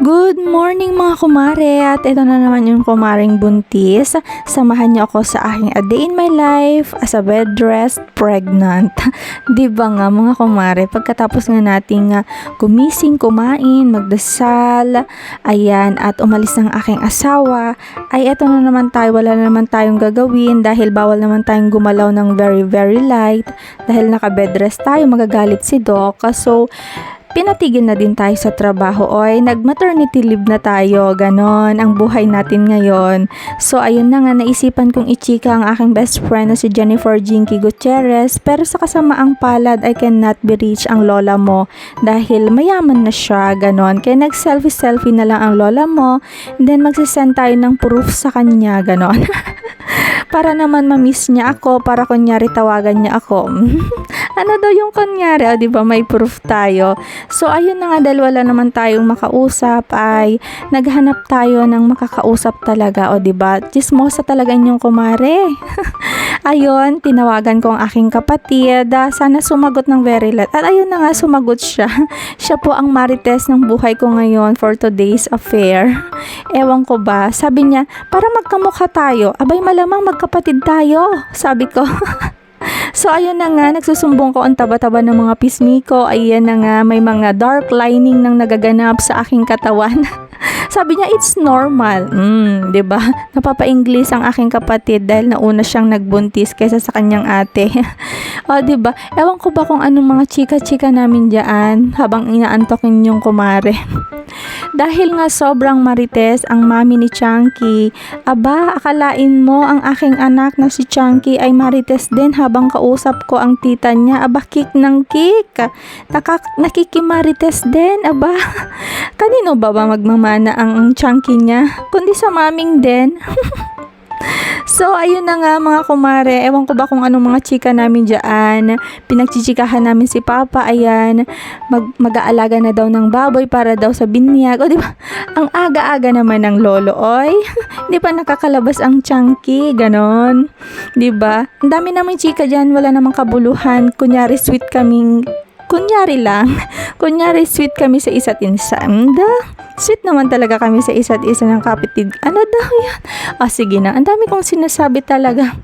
Good morning mga kumare at ito na naman yung kumaring buntis. Samahan niyo ako sa aking A Day in My Life as a bed rest pregnant. Di ba nga mga kumare, pagkatapos nga nating uh, gumising, kumain, magdasal, ayan, at umalis ng aking asawa, ay ito na naman tayo, wala na naman tayong gagawin dahil bawal naman tayong gumalaw ng very very light dahil naka bed rest tayo, magagalit si Doc. So, pinatigil na din tayo sa trabaho. Oy nag-maternity leave na tayo. Ganon ang buhay natin ngayon. So ayun na nga naisipan kong ichika ang aking best friend na si Jennifer Jinky Gutierrez. Pero sa kasamaang palad I cannot be reached ang lola mo. Dahil mayaman na siya ganon. Kaya nag selfie selfie na lang ang lola mo. Then magsisend tayo ng proof sa kanya ganon. Para naman ma-miss niya ako para kunyari tawagan niya ako ano daw yung kunyari o di ba may proof tayo So ayun na nga dahil wala naman tayong makausap ay naghanap tayo ng makakausap talaga o di ba? Chismosa talaga inyong kumare. ayun, tinawagan ko ang aking kapatid. Ah, sana sumagot ng very late. At ayun na nga sumagot siya. siya po ang marites ng buhay ko ngayon for today's affair. Ewan ko ba, sabi niya, para magkamukha tayo. Abay malamang magkapatid tayo. Sabi ko. So, ayun na nga, nagsusumbong ko ang taba-taba ng mga pisngi ko. Ayan na nga, may mga dark lining nang nagaganap sa aking katawan. Sabi niya, it's normal. Mm, ba? Napapa-English ang aking kapatid dahil nauna siyang nagbuntis kaysa sa kanyang ate. o, ba? Ewan ko ba kung anong mga chika-chika namin diyan habang inaantokin yung kumare. Dahil nga sobrang marites ang mami ni Chunky, aba, akalain mo ang aking anak na si Chunky ay marites din habang kausap ko ang tita niya. Aba, kick ng kick. Nakak nakikimarites din, aba. Kanino ba ba magmamana ang Chunky niya? Kundi sa maming din. So, ayun na nga mga kumare. Ewan ko ba kung anong mga chika namin dyan. Pinagchichikahan namin si Papa. Ayan, mag mag-aalaga na daw ng baboy para daw sa binyag. O, di ba? Ang aga-aga naman ng lolo, oy. di ba nakakalabas ang chunky? Ganon. Di ba? Ang dami namin chika dyan. Wala namang kabuluhan. Kunyari, sweet kaming kunyari lang, kunyari sweet kami sa isa't isa. Anda, sweet naman talaga kami sa isa't isa ng kapitid. Ano daw yan? Ah, sige na. Ang dami kong sinasabi talaga.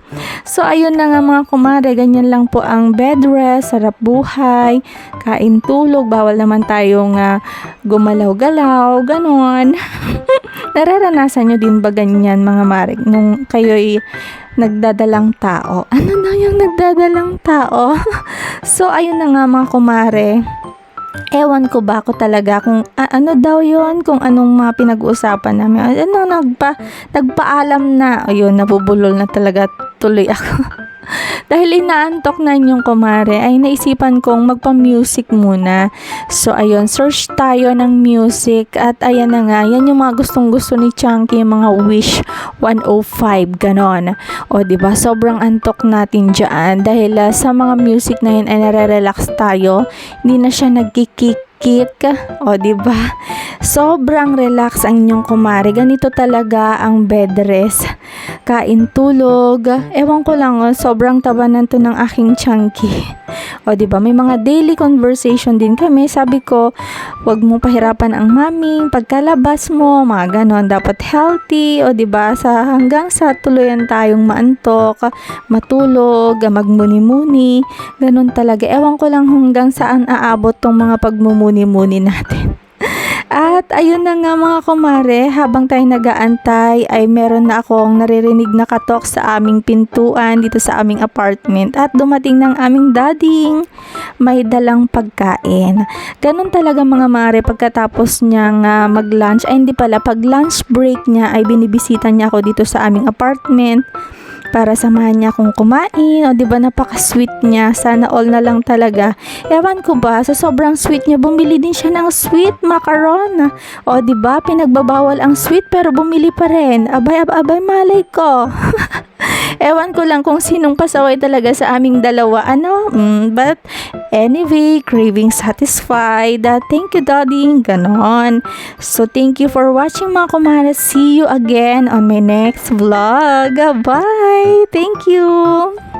So, ayun na nga mga kumare. Ganyan lang po ang bed rest, sarap buhay, kain tulog. Bawal naman tayong uh, gumalaw-galaw, ganon. Nararanasan nyo din ba ganyan mga marig nung kayo'y nagdadalang tao. Ano na yung nagdadalang tao? so, ayun na nga mga kumare. Ewan ko ba ako talaga kung uh, ano daw yon kung anong mga pinag-uusapan namin. Ano, nagpa, nagpaalam na. Ayun, nabubulol na talaga tuloy ako. Dahil inaantok na yung kumare, ay naisipan kong magpa-music muna. So, ayun, search tayo ng music at ayan na nga, yan yung mga gustong gusto ni Chunky, yung mga Wish 105, ganon. O, ba sobrang antok natin dyan dahil uh, sa mga music na yun ay nare-relax tayo, hindi na siya nagkikik kick. O, ba? Sobrang relax ang inyong kumare. Ganito talaga ang bed rest. Kain tulog. Ewan ko lang, oh, sobrang tabanan to ng aking chunky. O, ba? May mga daily conversation din kami. Sabi ko, wag mo pahirapan ang maming pagkalabas mo, mga ganon. Dapat healthy, o ba? Sa hanggang sa tuluyan tayong maantok, matulog, magmuni-muni. Ganon talaga. Ewan ko lang hanggang saan aabot tong mga pagmumuni muni-muni natin. At ayun na nga mga kumare, habang tayo nagaantay ay meron na akong naririnig na katok sa aming pintuan dito sa aming apartment at dumating ng aming dading may dalang pagkain. Ganun talaga mga mare pagkatapos niyang uh, mag-lunch, ay hindi pala, pag lunch break niya ay binibisita niya ako dito sa aming apartment para samahan niya akong kumain. O, di ba napaka-sweet niya. Sana all na lang talaga. Ewan ko ba, sa sobrang sweet niya, bumili din siya ng sweet macaron. O, di ba pinagbabawal ang sweet pero bumili pa rin. Abay, abay, abay malay ko. Ewan ko lang kung sinong pasaway talaga sa aming dalawa. Ano? Mm, but anyway, craving satisfied. Uh, thank you, Daddy. Ganon. So, thank you for watching mga kumara. See you again on my next vlog. Bye! Thank you!